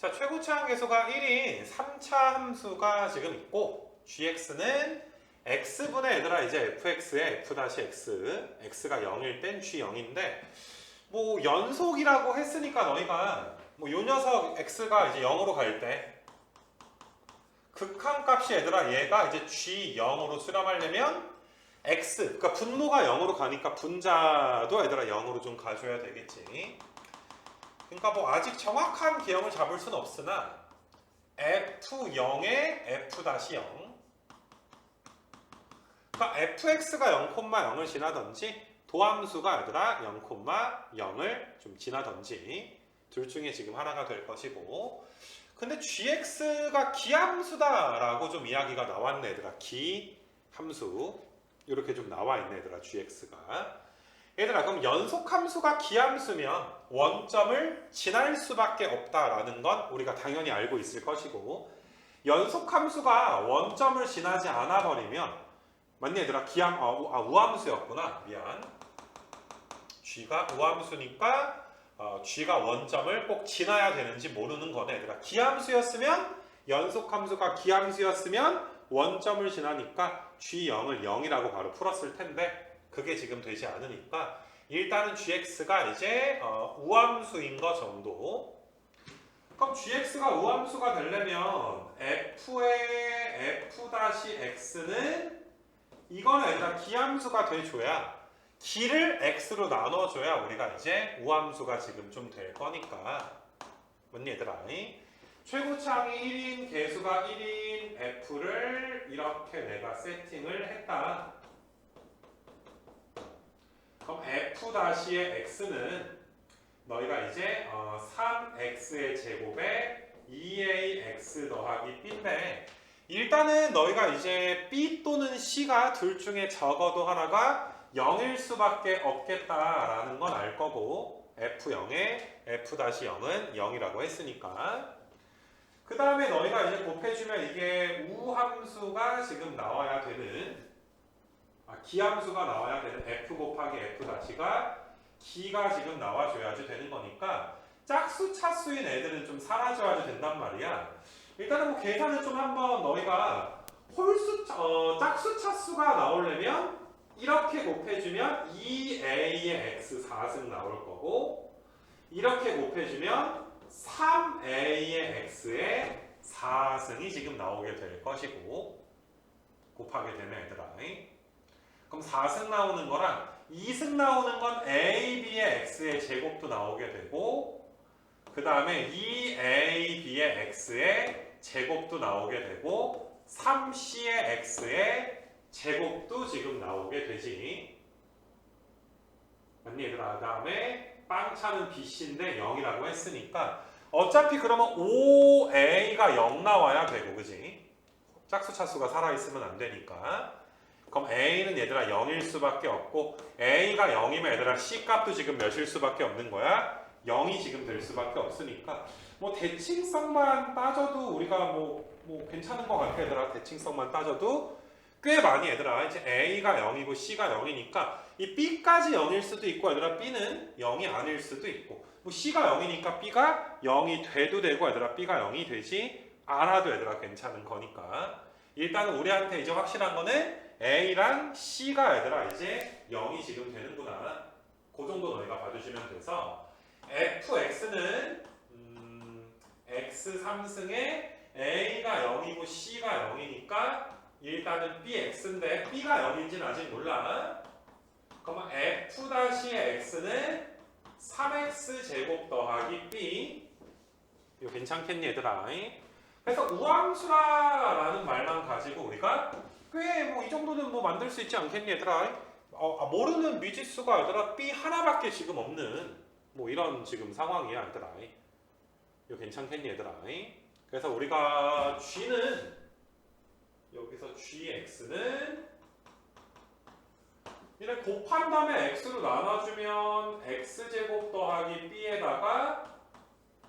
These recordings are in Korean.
자, 최고차항 계수가 1인 3차 함수가 지금 있고 gx는 x분의 얘들아 이제 fx에 f-x x가 0일 땐 g0인데 뭐 연속이라고 했으니까 너희가 뭐 요 녀석 x가 이제 0으로 갈 때 극한값이 얘들아 얘가 이제 g0으로 수렴하려면 x 그러니까 분모가 0으로 가니까 분자도 얘들아 0으로 좀 가줘야 되겠지. 그러니까 뭐 아직 정확한 기형을 잡을 수는 없으나 f0에 f-0 그러니까 fx가 0,0을 지나든지 도함수가 얘들아 0,0을 좀 지나든지 둘 중에 지금 하나가 될 것이고. 근데 gx가 기함수다 라고 좀 이야기가 나왔네 얘들아. 기함수. 이렇게 좀 나와 있네 얘들아 gx가 얘들아 그럼 연속 함수가 기함수면 원점을 지날 수밖에 없다라는 건 우리가 당연히 알고 있을 것이고 연속 함수가 원점을 지나지 않아 버리면 맞니 얘들아? 기함 아, 우- 아 우함수였구나. 미안. g가 우함수니까 어, g가 원점을 꼭 지나야 되는지 모르는 거네. 얘들아 기함수였으면 연속 함수가 기함수였으면 원점을 지나니까 g0을 0이라고 바로 풀었을 텐데 그게 지금 되지 않으니까 일단은 gx가 이제 어, 우함수인 거 정도. 그럼 gx가 우함수가 되려면 f의 f-x는 이거는 일단 기함수가 돼줘야 기를 x로 나눠줘야 우리가 이제 우함수가 지금 좀 될 거니까 뭔 얘들아 최고차항이 1인 개수가 1인 f를 이렇게 내가 세팅을 했다. 그럼 f-의 x는 너희가 이제 어, 3x의 제곱에 2ax 더하기 b인데 일단은 너희가 이제 b 또는 c가 둘 중에 적어도 하나가 0일 수밖에 없겠다라는 건 알 거고 f0에 f-0은 0이라고 했으니까. 그 다음에 너희가 이제 곱해주면 이게 우함수가 지금 나와야 되는 아, 기함수가 나와야 되는 f 곱하기 f 다시가 기가 지금 나와줘야지 되는 거니까 짝수 차수인 애들은 좀 사라져야지 된단 말이야. 일단은 뭐 계산을 좀 한번 너희가 홀수 어, 짝수 차수가 나오려면 이렇게 곱해주면 2a의 x 4승 나올 거고 이렇게 곱해주면 3a의 x의 4승이 지금 나오게 될 것이고 곱하게 되면 얘들아 그럼 4승 나오는 거랑 2승 나오는 건 a, b의 x의 제곱도 나오게 되고 그 다음에 2a, b의 x의 제곱도 나오게 되고 3c의 x의 제곱도 지금 나오게 되지. 맞니? 그 다음에 빵차는 bc인데 0이라고 했으니까 어차피 그러면 5a가 0 나와야 되고 그지? 짝수 차수가 살아있으면 안 되니까 그럼 a는 얘들아 0일 수밖에 없고 a가 0이면 얘들아 c 값도 지금 몇일 수밖에 없는 거야? 0이 지금 될 수밖에 없으니까. 뭐 대칭성만 따져도 우리가 뭐, 뭐 괜찮은 것 같아 얘들아. 대칭성만 따져도 꽤 많이 얘들아. 이제 a가 0이고 c가 0이니까 이 b까지 0일 수도 있고 얘들아 b는 0이 아닐 수도 있고 뭐 c가 0이니까 b가 0이 돼도 되고 얘들아 b가 0이 되지 않아도 얘들아 괜찮은 거니까. 일단은 우리한테 이제 확실한 거는 a랑 c가 얘들아 이제 0이 지금 되는구나 그 정도 너희가 봐주시면 돼서 fx는 음, x 3승에 a가 0이고 c가 0이니까 일단은 bx인데 b가 0인지는 아직 몰라. 그러면 f-의 x는 3x 제곱 더하기 b. 이거 괜찮겠니 얘들아? 그래서 우함수라라는 말만 가지고 우리가 꽤뭐이 정도는 뭐 만들 수 있지 않겠니 얘들아? 어, 아, 모르는 미지수가 얘들아 b 하나밖에 지금 없는 뭐 이런 지금 상황이야 얘들아. 이거 괜찮겠니 얘들아? 그래서 우리가 g는 여기서 gx는 이렇게 곱한 다음에 x로 나눠주면 x제곱 더하기 b에다가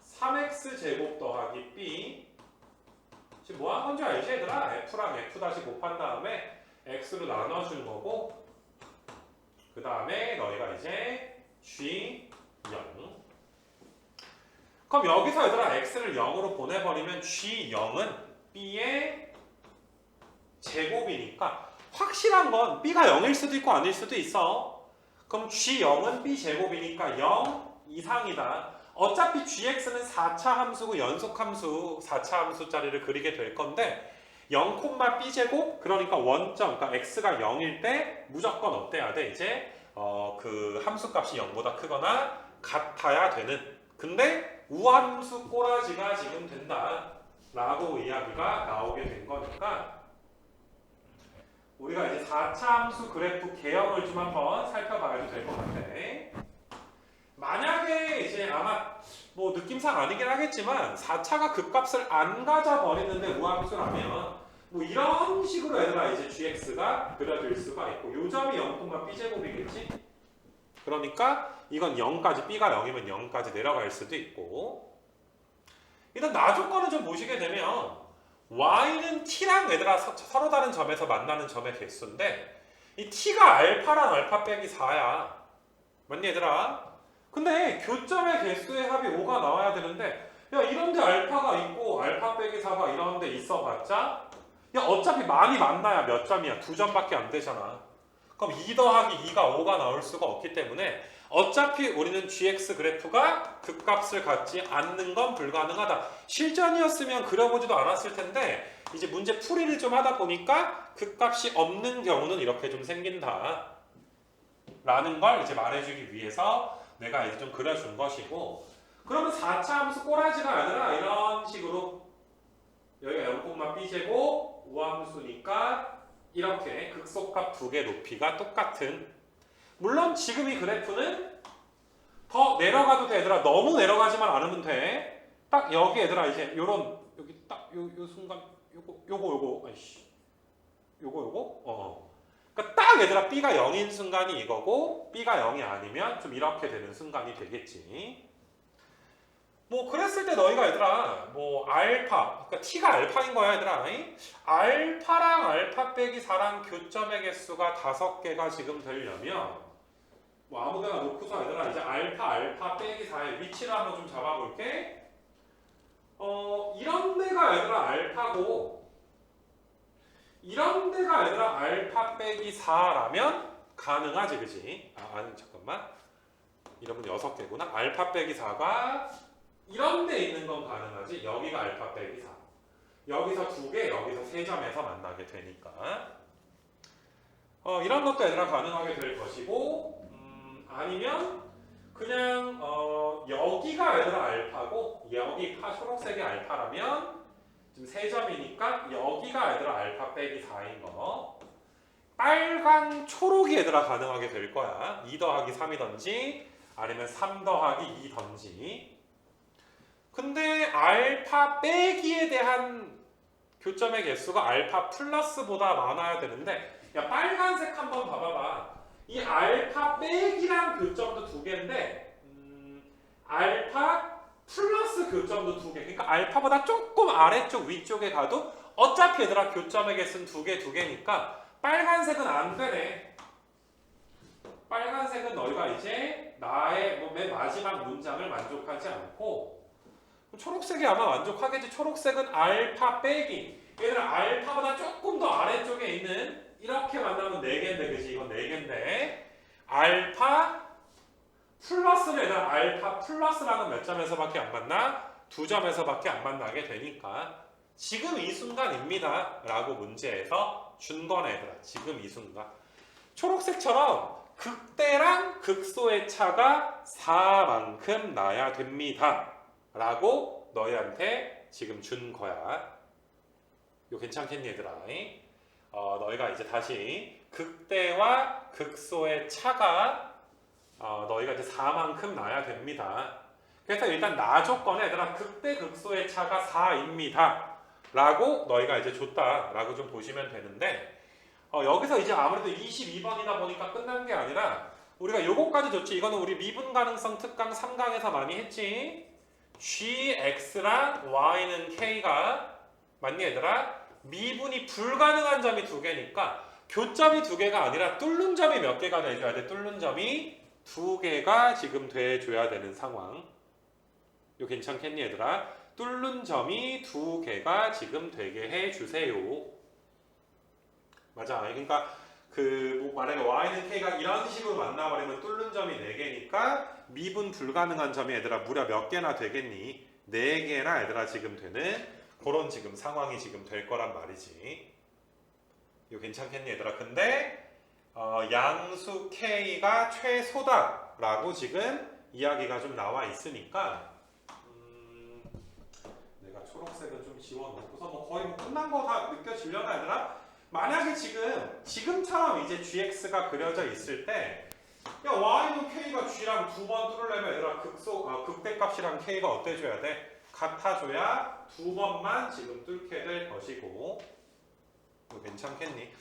3x 제곱 더하기 b 지금 뭐한 건지 알지 얘들아? f랑 f 다시 곱한 다음에 x로 나눠준 거고 그 다음에 너희가 이제 g 0 그럼 여기서 얘들아 x를 0으로 보내버리면 g0은 b의 제곱이니까 확실한 건 b가 0일 수도 있고 아닐 수도 있어. 그럼 g0은 b 제곱이니까 0 이상이다. 어차피 gx는 4차 함수고 연속 함수 4차 함수짜리를 그리게 될 건데 0, b 제곱 그러니까 원점 그러니까 x가 0일 때 무조건 어때야 돼? 이제 어, 그 함수 값이 0보다 크거나 같아야 되는. 근데 우함수 꼬라지가 지금 된다 라고 이야기가 나오게 된 거니까 우리가 이제 4차 함수 그래프 개형을 좀 한번 살펴봐야 될 것 같아 만약에 이제 아마 뭐 느낌상 아니긴 하겠지만 4차가 극값을 안 가져 버리는데 우함수라면 뭐 이런 식으로 얘들아 이제 gx가 그려질 수가 있고 요 점이 0, b제곱이겠지 그러니까 이건 0까지 b가 0이면 0까지 내려갈 수도 있고 일단 나 조건을 좀 보시게 되면 y는 t랑 얘들아 서, 서로 다른 점에서 만나는 점의 개수인데 이 t가 알파랑 알파 빼기 4야 맞니 얘들아? 근데 교점의 개수의 합이 5가 나와야 되는데 야 이런데 알파가 있고 알파 빼기 4가 이런데 있어봤자 야 어차피 많이 만나야 몇 점이야? 두 점밖에 안 되잖아. 그럼 2 더하기 2가 5가 나올 수가 없기 때문에 어차피 우리는 gx 그래프가 극값을 갖지 않는 건 불가능하다. 실전이었으면 그려보지도 않았을 텐데 이제 문제 풀이를 좀 하다 보니까 극값이 없는 경우는 이렇게 좀 생긴다. 라는 걸 이제 말해주기 위해서 내가 이제 좀 그려준 것이고 그러면 4차 함수 꼬라지가 아니라 이런 식으로 여기가 0, b제곱 우함수니까 이렇게 극소값 두 개 높이가 똑같은. 물론 지금 이 그래프는 더 내려가도 돼 얘들아. 너무 내려가지만 않으면 돼딱 여기 얘들아 이제 요런 여기 딱요 요 순간 요거 요거 요거. 아이씨. 요거 요거? 어 그러니까 딱 얘들아 b가 0인 순간이 이거고 b가 0이 아니면 좀 이렇게 되는 순간이 되겠지. 뭐 그랬을 때 너희가 얘들아 뭐 알파 그러니까 t가 알파인 거야 얘들아. 이? 알파랑 알파 빼기 4랑 교점의 개수가 다섯 개가 지금 되려면 뭐 아무데나 놓고서 얘들아 이제 알파 알파 빼기 4의 위치를 한번 좀 잡아볼게. 어 이런 데가 얘들아 알파고 이런 데가 얘들아 알파 빼기 4라면 가능하지 그지? 아 아니 잠깐만. 이러면 여섯 개구나. 알파 빼기 4가 이런 데 있는 건 가능하지. 여기가 알파 빼기 4 여기서 두개 여기서 세 점에서 만나게 되니까. 어, 이런 것도 얘들아 가능하게 될 것이고 음, 아니면 그냥 어, 여기가 얘들아 알파고 여기 파 초록색이 알파라면 지금 세 점이니까 여기가 얘들아 알파 빼기 4인 거. 빨강 초록이 얘들아 가능하게 될 거야. 2 더하기 3이던지 아니면 3 더하기 2던지. 근데 알파 빼기에 대한 교점의 개수가 알파 플러스보다 많아야 되는데 야 빨간색 한번 봐봐봐. 이 알파 빼기랑 교점도 두 개인데 음, 알파 플러스 교점도 두 개 그러니까 알파보다 조금 아래쪽 위쪽에 가도 어차피 얘들아 교점의 개수는 두 개 두 개니까 빨간색은 안 되네 빨간색은 너희가 이제 나의 뭐 맨 마지막 문장을 만족하지 않고 초록색이 아마 만족하겠지. 초록색은 알파 빼기. 얘들아 알파보다 조금 더 아래쪽에 있는 이렇게 만나면 4개인데 그지? 이건 4개인데 알파 플러스는 얘들아 알파 플러스라는 몇 점에서밖에 안 만나? 두 점에서밖에 안 만나게 되니까 지금 이 순간입니다. 라고 문제에서 준 거네 얘들아. 지금 이 순간. 초록색처럼 극대랑 극소의 차가 4만큼 나야 됩니다. 라고 너희한테 지금 준 거야. 이거 괜찮겠니 얘들아? 어, 너희가 이제 다시 극대와 극소의 차가 어, 너희가 이제 4만큼 나야 됩니다. 그래서 일단 나 조건에 얘들아 극대 극소의 차가 4입니다. 라고 너희가 이제 줬다 라고 좀 보시면 되는데 어, 여기서 이제 아무래도 22번이다 보니까 끝난 게 아니라 우리가 요거까지 줬지 이거는 우리 미분 가능성 특강 3강에서 많이 했지 gx랑 y는 k가 맞니 얘들아? 미분이 불가능한 점이 두 개니까 교점이 두 개가 아니라 뚫는 점이 몇 개가 돼줘야 돼? 뚫는 점이 두 개가 지금 돼줘야 되는 상황 요 괜찮겠니 얘들아? 뚫는 점이 두 개가 지금 되게 해주세요. 맞아. 그러니까 그뭐 만약에 y는 k가 이런 식으로 만나버리면 뚫는 점이 네 개니까 미분 불가능한 점이 얘들아 무려 몇 개나 되겠니? 네 개나 얘들아 지금 되는 그런 지금 상황이 지금 될 거란 말이지. 이거 괜찮겠니 얘들아? 근데 어, 양수 k가 최소다라고 지금 이야기가 좀 나와 있으니까 음, 내가 초록색은 좀 지워놓고서 뭐 거의 뭐 끝난 거 다 느껴지려나 얘들아? 만약에 지금 지금처럼 이제 gx가 그려져 있을 때 야, y는 k가 g랑 두 번 뚫으려면 얘들아 극소 아, 극대값이랑 k가 어때줘야 돼? 같아줘야 두 번만 지금 뚫게 될 것이고 뭐 괜찮겠니?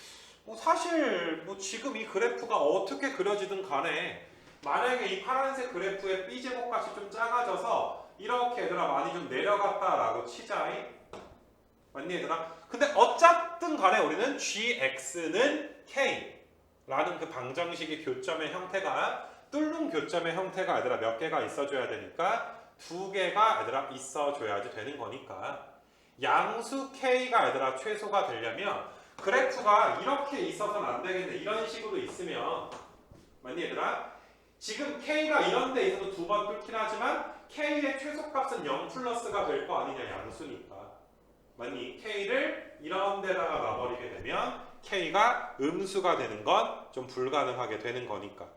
뭐 사실 뭐 지금 이 그래프가 어떻게 그려지든 간에 만약에 이 파란색 그래프의 b제곱값이 좀 작아져서 이렇게 얘들아 많이 좀 내려갔다라고 치자이 맞니 얘들아? 근데 어쨌든 간에 우리는 gx는 k라는 그 방정식의 교점의 형태가 뚫는 교점의 형태가 얘들아 몇 개가 있어줘야 되니까 두 개가 얘들아 있어줘야지 되는 거니까 양수 k가 얘들아 최소가 되려면 그래프가 이렇게 있어서는 안 되겠네 이런 식으로 있으면 맞니 얘들아? 지금 k가 이런 데 있어도 두번 뚫긴 하지만 k의 최소값은 0 플러스가 될 거 아니냐 양수니까 맞니? k를 이런 데다가 놔버리게 되면 k가 음수가 되는 건 좀 불가능하게 되는 거니까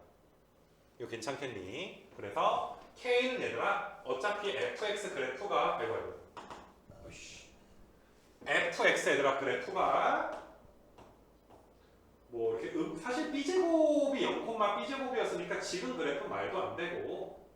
이거 괜찮겠니? 그래서 k는 얘들아 어차피 fx 그래프가 어이씨. fx 얘들아 그래프가 뭐 이렇게 음, 사실 b제곱이 0, b제곱이었으니까 지금 그래프 말도 안 되고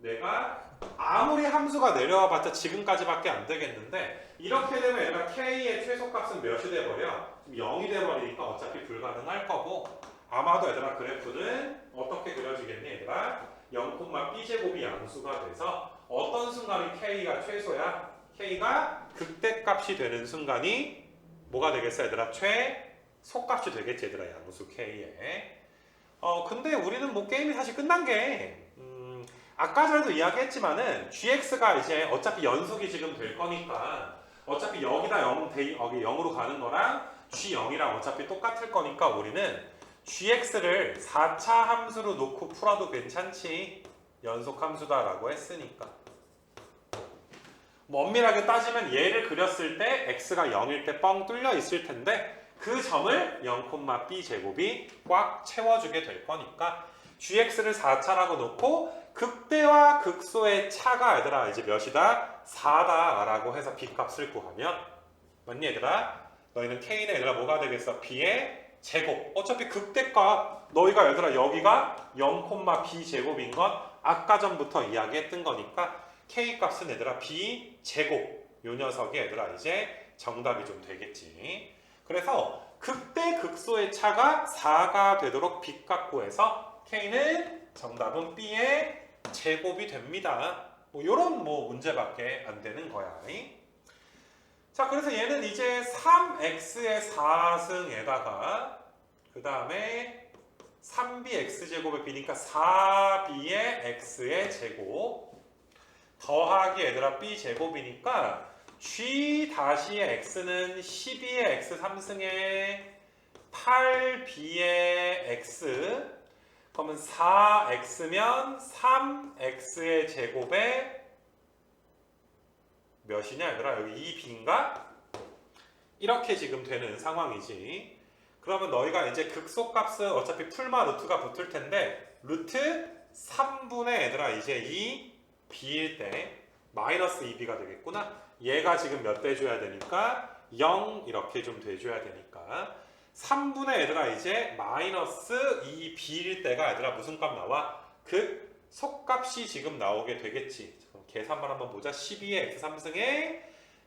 내가 아무리 함수가 내려와 봤자 지금까지밖에 안 되겠는데 이렇게 되면 얘가 k의 최소값은 몇이 돼버려? 0이 돼버리니까 어차피 불가능할 거고 아마도 얘들아 그래프는 어떻게 그려지겠니 얘들아? 0, b제곱이 양수가 돼서 어떤 순간이 k가 최소야? k가 극대값이 되는 순간이 뭐가 되겠어 얘들아? 최 소값이 되겠지 얘들아 양수 k에. 어 근데 우리는 뭐 게임이 사실 끝난 게 음, 아까 전에도 이야기했지만은 gx가 이제 어차피 연속이 지금 될 거니까 어차피 여기다 0, 대, 여기 0으로 가는 거랑 g0이랑 어차피 똑같을 거니까 우리는 gx를 4차 함수로 놓고 풀어도 괜찮지. 연속 함수다 라고 했으니까. 뭐 엄밀하게 따지면 얘를 그렸을 때 x가 0일 때 뻥 뚫려 있을 텐데 그 점을 0, b 제곱이 꽉 채워주게 될 거니까 gx를 4차라고 놓고 극대와 극소의 차가 얘들아 이제 몇이다? 4다 라고 해서 b값을 구하면 맞니 얘들아? 너희는 k는 얘들아 뭐가 되겠어? b의 제곱 어차피 극대값 너희가 얘들아 여기가 0, b 제곱인 건 아까 전부터 이야기했던 거니까 k 값은 얘들아 b 제곱 요 녀석이 얘들아 이제 정답이 좀 되겠지 그래서 극대 극소의 차가 4가 되도록 b값 구해서 k는 정답은 b의 제곱이 됩니다. 뭐 이런 뭐 문제밖에 안 되는 거야. 자, 그래서 얘는 이제 3x의 4승에다가 그 다음에 3b x 제곱의 b니까 4b의 x의 제곱 더하기 얘들아 b 제곱이니까 g 다시 x는 12의 x 3승에 8b의 x. 그러면 4x면 3x의 제곱에 몇이냐 얘들아? 여기 2b인가? 이렇게 지금 되는 상황이지. 그러면 너희가 이제 극소값은 어차피 풀마 루트가 붙을 텐데 루트 3분의 얘들아 이제 이 b일 때 마이너스 2b가 되겠구나 얘가 지금 몇대 줘야 되니까 0 이렇게 좀 돼줘야 되니까 3분의 얘들아 이제 마이너스 2b일 때가 얘들아 무슨 값 나와? 그 속값이 지금 나오게 되겠지. 그럼 계산만 한번 보자. 12의 x 3승에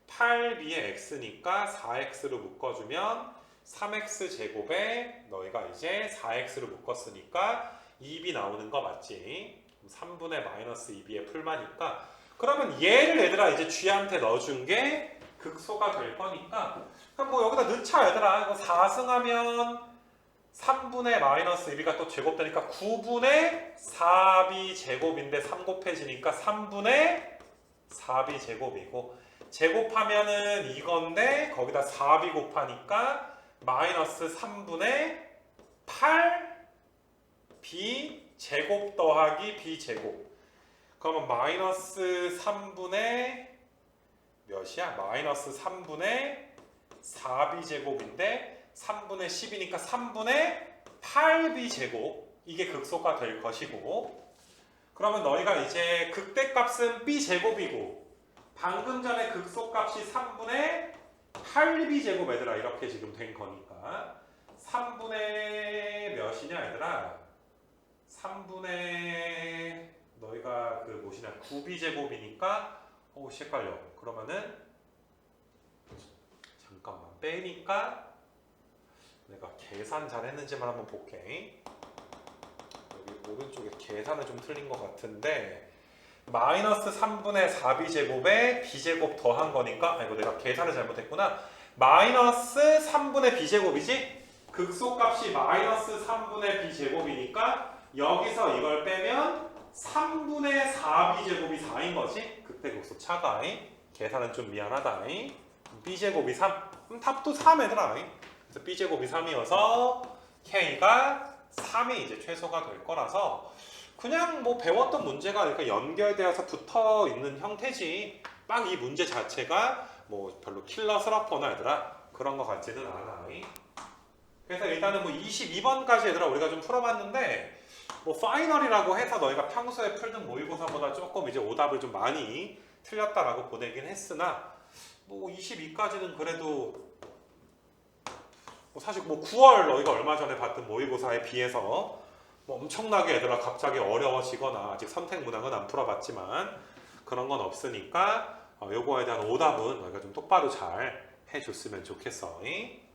8b의 x니까 4x로 묶어주면 3x 제곱에 너희가 이제 4x로 묶었으니까 2b 나오는 거 맞지? 3분의 마이너스 2b의 풀마니까 그러면 얘를 얘들아 이제 g한테 넣어준 게 극소가 될 거니까 그럼 뭐 여기다 넣자 얘들아. 이거 4승하면 3분의 마이너스 2b가 또 제곱되니까 9분의 4b 제곱인데 3 곱해지니까 3분의 4b 제곱이고 제곱하면은 이건데 거기다 4b 곱하니까 마이너스 3분의 8 b 제곱 더하기 b 제곱 그러면 마이너스 3분의 몇이야? 마이너스 3분의 4b 제곱인데 3분의 10이니까 3분의 8b 제곱. 이게 극소가 될 것이고. 그러면 너희가 이제 극대값은 b 제곱이고 방금 전에 극소값이 3분의 8b 제곱 얘들아. 이렇게 지금 된 거니까. 3분의 몇이냐 얘들아? 3분의 너희가 그 뭐시냐 9b 제곱이니까 오 헷갈려. 그러면은 잠깐만 빼니까 내가 계산 잘 했는지만 한번 볼게. 여기 오른쪽에 계산은 좀 틀린 것 같은데 마이너스 3분의 4b 제곱에 b 제곱 더한 거니까 아이고 내가 계산을 잘못했구나. 마이너스 3분의 b 제곱이지? 극소값이 마이너스 3분의 b 제곱이니까 여기서 이걸 빼면 3분의 4b 제곱이 4인 거지? 그때 극소 차가 계산은 좀 미안하다 b 제곱이 3 그럼 답도 3 얘들아. 그래서 b 제곱이 3이어서 k가 3이 이제 최소가 될 거라서 그냥 뭐 배웠던 문제가 이렇게 연결되어서 붙어 있는 형태지. 막 이 문제 자체가 뭐 별로 킬러스럽거나 얘들아. 그런 거 같지는 않아. 그래서 일단은 뭐 22번까지 얘들아 우리가 좀 풀어봤는데 뭐 파이널이라고 해서 너희가 평소에 풀던 모의고사보다 조금 이제 오답을 좀 많이 틀렸다라고 보내긴 했으나 뭐 22까지는 그래도 뭐 사실 뭐 9월 너희가 얼마 전에 봤던 모의고사에 비해서 뭐 엄청나게 얘들아 갑자기 어려워지거나 아직 선택 문항은 안 풀어봤지만 그런 건 없으니까 어, 요거에 대한 오답은 너희가 좀 똑바로 잘 해줬으면 좋겠어. 잉?